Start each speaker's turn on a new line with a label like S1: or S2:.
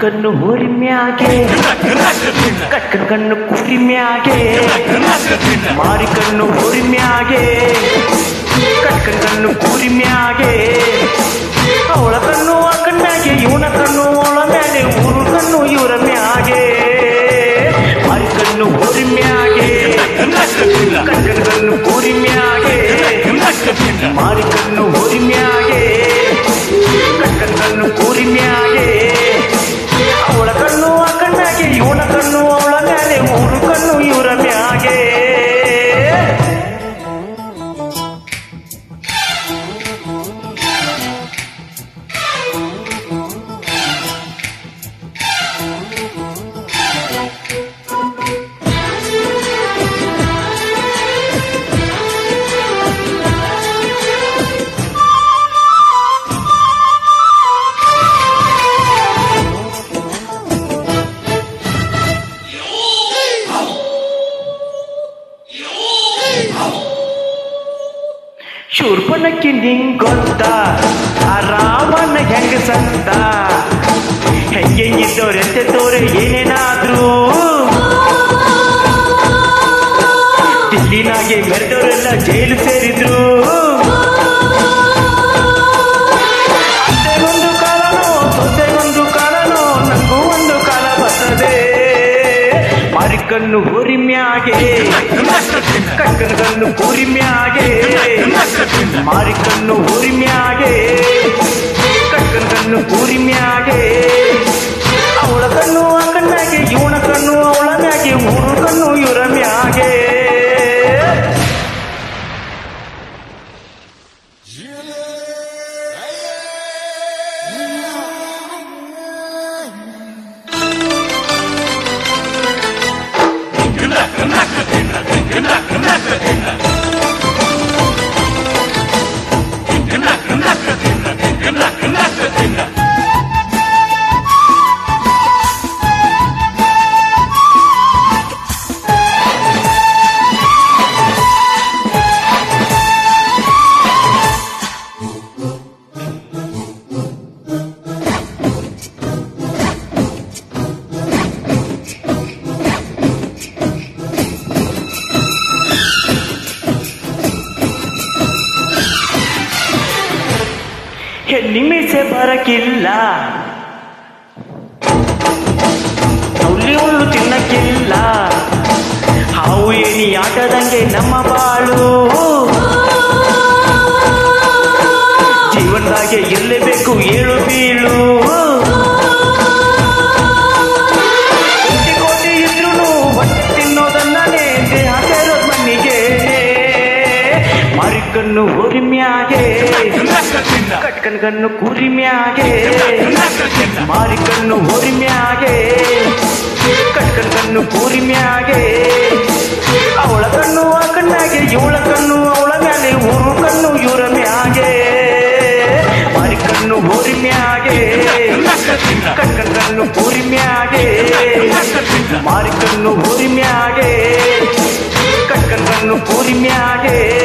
S1: ಕಣ್ಣು ಹೋರಿ ಮ್ಯಾಗೆ. ಕಟ್ಕನ್ ಕಣ್ಣು ಕುರಿ ಮ್ಯಾಗೆ. ಮಾರಿ ಕಣ್ಣು ಹೋರಿ ಮ್ಯಾಗೆ. ಕಟ್ಕನ್ ಕಣ್ಣು ಕೂರಿ ಮ್ಯಾಗೆ. ಅವಳ ಕಣ್ಣು ಆ ಕಣ್ಣಾಗೆ, ಇವನ ಕಣ್ಣು ಅವಳ ಊರು ಕಣ್ಣು ಇವರ ಮ್ಯಾಗೆ. ಮಾರಿ ಕಣ್ಣು ಹೋರಿ ಮ್ಯಾಗೆ. ಕಟ್ಕನ್ ಕಣ್ಣು ಕೂರಿ ಮ್ಯಾಗೆ. ಮಾರಿ ಕಣ್ಣು ಹೋರಿ ಮ್ಯಾಗೆ. ಕಟ್ಕನ್ ಕಣ್ಣು ಶೂರ್ಪನಕ್ಕಿ ನಿಂಗ್ ಗೊತ್ತ ಆ ರಾಮನ ಹೆಂಗ ಸಂತ ಹೆಂಗೆ ಇದ್ದವ್ರೆ ತೋರೆ ಏನೇನಾದ್ರೂ. ದಿಲ್ಲಿನಾಗೆ ಮೆರೆದವರೆಲ್ಲ ಜೈಲು ಸೇರಿದ್ರು. ಮ್ಯಾಗೆ. ಕಣ್ಣು ಕೂರಿ ಮ್ಯಾಗೆ. ಮಾರಿಕಣ್ಣು ಹೋರಿ ಮ್ಯಾಗೆ ಮ್ಯಾಗೆ. என்ன என்ன என்ன என்ன ಹೆಣ್ಣಿಮೀಸೆ ಬರಕಿಲ್ಲ ಹುಲ್ಲಿ ಹುಲ್ಲು ತಿನ್ನಕ್ಕಿಲ್ಲ ಹಾವು ಏನಿ ಆಟದಂಗೆ ನಮ್ಮ ಬಾಳು. ಜೀವನದಾಗೆ ಇರಲೇಬೇಕು ಏಳು ಬೀಳು. ಮಾರಿಕಣ್ಣು ಹೋಗಿ ಮ್ಯಾಗೆ. ಕಟ್ಕನ್ಗನ್ನು ಕೂರಿ ಮ್ಯಾಗೆ. ಮಾರಿಕಣ್ಣು ಹೋಗಿ ಮ್ಯಾಗೆ. ಕಟ್ಕನ್ಗನ್ನು ಕೂರಿ ಮ್ಯಾಗೆ. ಅವಳ ಕಣ್ಣು ಆ ಕಣ್ಣಾಗೆ ಇವಳ ಕಣ್ಣು ಅವಳ ಮ್ಯಾಲೆ ಊರು ಕಣ್ಣು ಇವರ ಮ್ಯಾಗೆ. ಮಾರಿಕಣ್ಣು ಹೋರಿ ಮ್ಯಾಗೆ. ಕಟ್ಕನ್ಗನ್ನು ಕೂರಿ ಮ್ಯಾಗೆ. ಮಾರಿಕಣ್ಣು ಹೋರಿ ಮ್ಯಾಗೆ. ಕಟ್ಕನ್ ಕಣ್ಣು ಕೂರಿ ಮ್ಯಾಗೆ.